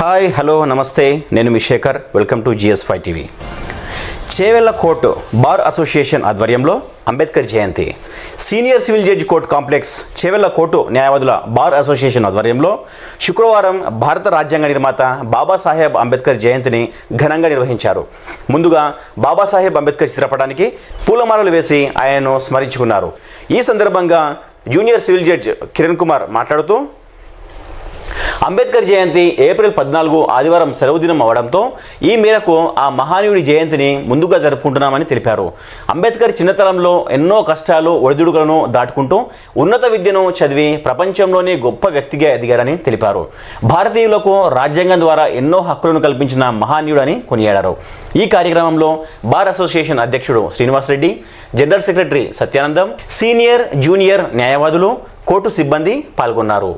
Hi hello నమస్తే. నేను మీ Shekhar. Welcome to GS five TV. Chevella court bar association ఆధ్వర్యంలో Ambedkar Jayanti. Senior civil judge court complex Chevella court న్యాయవాదుల bar association ఆధ్వర్యంలో శుక్రవారం భారత రాజ్యాంగ నిర్మాత బాబాసాహెబ్ అంబేద్కర్ జయంతిని ఘనంగా నిర్వహించారు. ముందుగా బాబాసాహెబ్ అంబేద్కర్ చిత్రపటానికి పూలమాలలు వేసి ఆయనను స్మరించుకున్నారు. ఈ సందర్భంగా junior civil judge Kiran Kumar మాట్లాడుతూ అంబేద్కర్ జయంతి ఏప్రిల్ పద్నాలుగు ఆదివారం సెలవు దినం అవడంతో ఈ మేరకు ఆ మహానీయుడి జయంతిని ముందుగా జరుపుకుంటున్నామని తెలిపారు. అంబేద్కర్ చిన్నతనంలో ఎన్నో కష్టాలు ఒడిదుడుకులను దాటుకుంటూ ఉన్నత విద్యను చదివి ప్రపంచంలోనే గొప్ప వ్యక్తిగా ఎదిగారని తెలిపారు. భారతీయులకు రాజ్యాంగం ద్వారా ఎన్నో హక్కులను కల్పించిన మహానీయుడని కొనియాడారు. ఈ కార్యక్రమంలో బార్ అసోసియేషన్ అధ్యక్షుడు Srinivas Reddy general secretary Satyanandam senior junior న్యాయవాదులు కోర్టు సిబ్బంది పాల్గొన్నారు.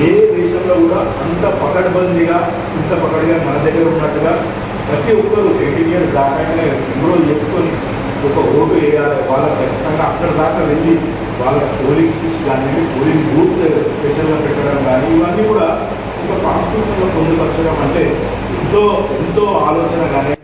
ఏ దేశంలో కూడా అంత పకడ్బందీగా ఇంత పకడ్గా మన దగ్గర ఉన్నట్టుగా ప్రతి ఒక్కరు ఎయిటీన్ ఇయర్స్ దాకా ఎన్రోల్ చేసుకొని ఒక ఓటు వేయాలి. వాళ్ళకి ఖచ్చితంగా అక్కడ దాకా వెళ్ళి వాళ్ళ పోలింగ్ స్టిక్స్ కానీ పోలింగ్ బూత్ స్పెషల్గా పెట్టడం కానీ ఇవన్నీ కూడా ఒక కాన్స్టిట్యూషన్లో పొందుపరచడం అంటే ఎంతో ఎంతో ఆలోచన కానీ